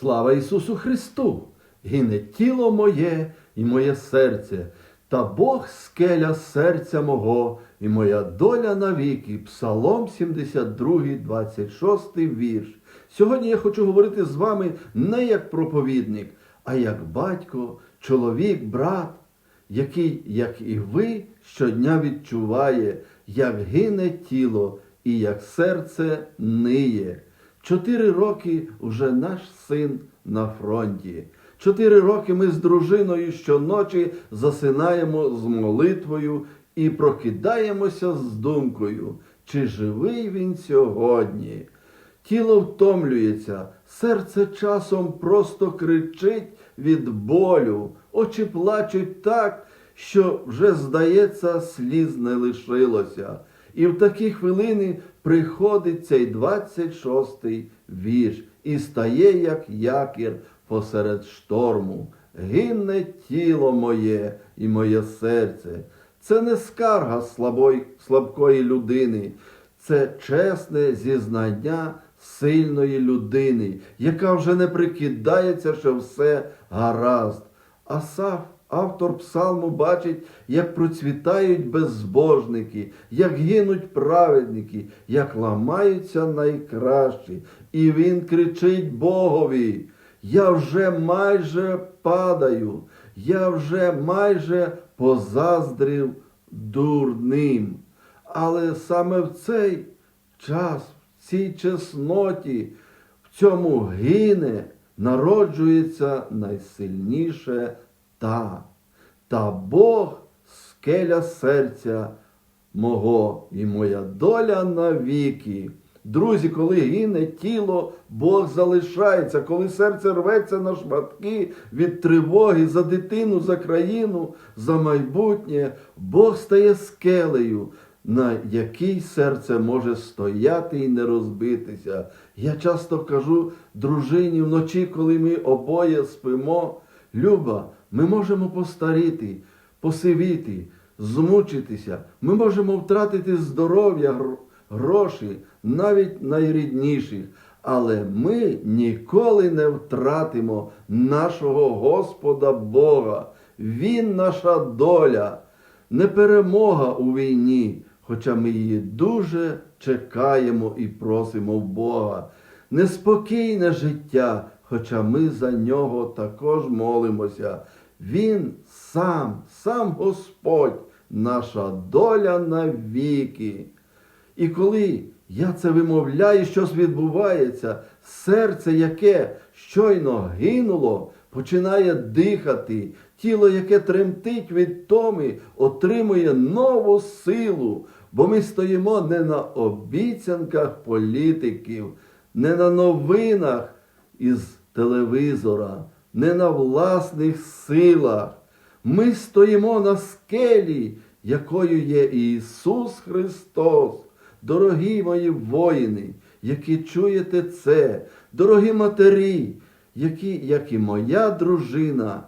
Слава Ісусу Христу! Гине тіло моє і моє серце, та Бог скеля серця мого, і моя доля навіки. Псалом 72, 26 вірш. Сьогодні я хочу говорити з вами не як проповідник, а як батько, чоловік, брат, який, як і ви, щодня відчуває, як гине тіло і як серце ниє. Чотири роки вже наш син на фронті. Чотири роки ми з дружиною щоночі засинаємо з молитвою і прокидаємося з думкою, чи живий він сьогодні. Тіло втомлюється, серце часом просто кричить від болю, очі плачуть так, що вже, здається, сліз не лишилося. І в такі хвилини приходить цей 26-й вірш і стає, як якір посеред шторму. Гинне тіло моє і моє серце. Це не скарга слабої, слабкої людини, це чесне зізнання сильної людини, яка вже не прикидається, що все гаразд. Асаф, автор псалму, бачить, як процвітають безбожники, як гинуть праведники, як ламаються найкращі. І він кричить Богові. Я вже майже падаю, я вже майже позаздрив дурним. Але саме в цей час, в цій чесноті, в цьому гине, народжується найсильніше та. Та Бог скеля серця мого і моя доля навіки. Друзі, коли гине тіло, Бог залишається, коли серце рветься на шматки від тривоги за дитину, за країну, за майбутнє, Бог стає скелею, на якій серце може стояти і не розбитися. Я часто кажу дружині вночі, коли ми обоє спимо, Люба, ми можемо постаріти, посивіти, змучитися, ми можемо втратити здоров'я, гр- гроші, навіть найрідніших. Але ми ніколи не втратимо нашого Господа Бога. Він наша доля, не перемога у війні, хоча ми її дуже чекаємо і просимо в Бога. Неспокійне життя, хоча ми за нього також молимося. Він сам, сам Господь, наша доля навіки. І коли я це вимовляю, щось відбувається, серце, яке щойно гинуло, починає дихати, тіло, яке тремтить від томи, отримує нову силу, бо ми стоїмо не на обіцянках політиків, не на новинах із телевізора, не на власних силах. Ми стоїмо на скелі, якою є Ісус Христос. Дорогі мої воїни, які чуєте це, дорогі матері, які, як і моя дружина,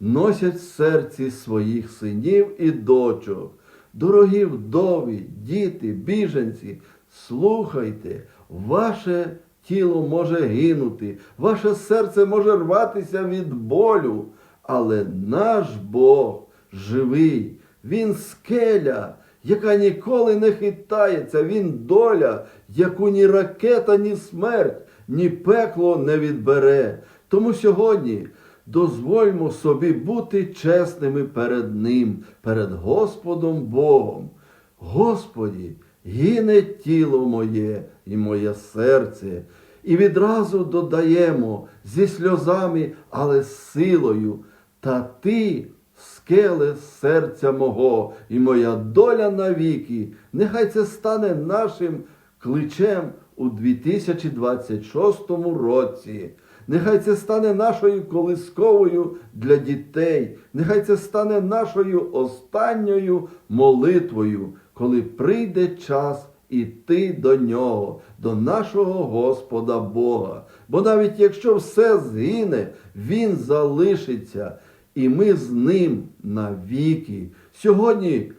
носять в серці своїх синів і дочок. Дорогі вдові, діти, біженці, слухайте, ваше тіло може гинути, ваше серце може рватися від болю, але наш Бог живий, Він скеля, яка ніколи не хитається, Він доля, яку ні ракета, ні смерть, ні пекло не відбере. Тому сьогодні дозвольмо собі бути чесними перед Ним, перед Господом Богом. Господі, гине тіло моє і моє серце. І відразу додаємо зі сльозами, але з силою. Та ти, скеле серця мого, і моя доля навіки, нехай це стане нашим кличем у 2026 році. Нехай це стане нашою колисковою для дітей. Нехай це стане нашою останньою молитвою, коли прийде час іти до нього, до нашого Господа Бога. Бо навіть якщо все згине, Він залишиться, і ми з ним навіки. Сьогодні,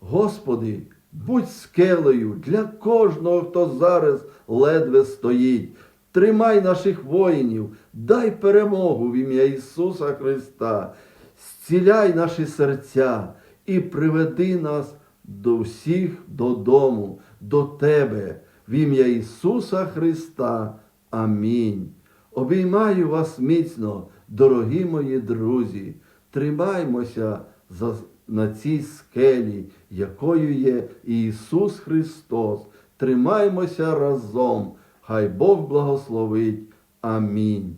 Господи, будь скелею для кожного, хто зараз ледве стоїть. Тримай наших воїнів, дай перемогу в ім'я Ісуса Христа, зціляй наші серця і приведи нас до всіх додому, до Тебе, в ім'я Ісуса Христа. Амінь. Обіймаю вас міцно, дорогі мої друзі. Тримаймося за, на цій скелі, якою є Ісус Христос. Тримаймося разом. Хай Бог благословить. Амінь.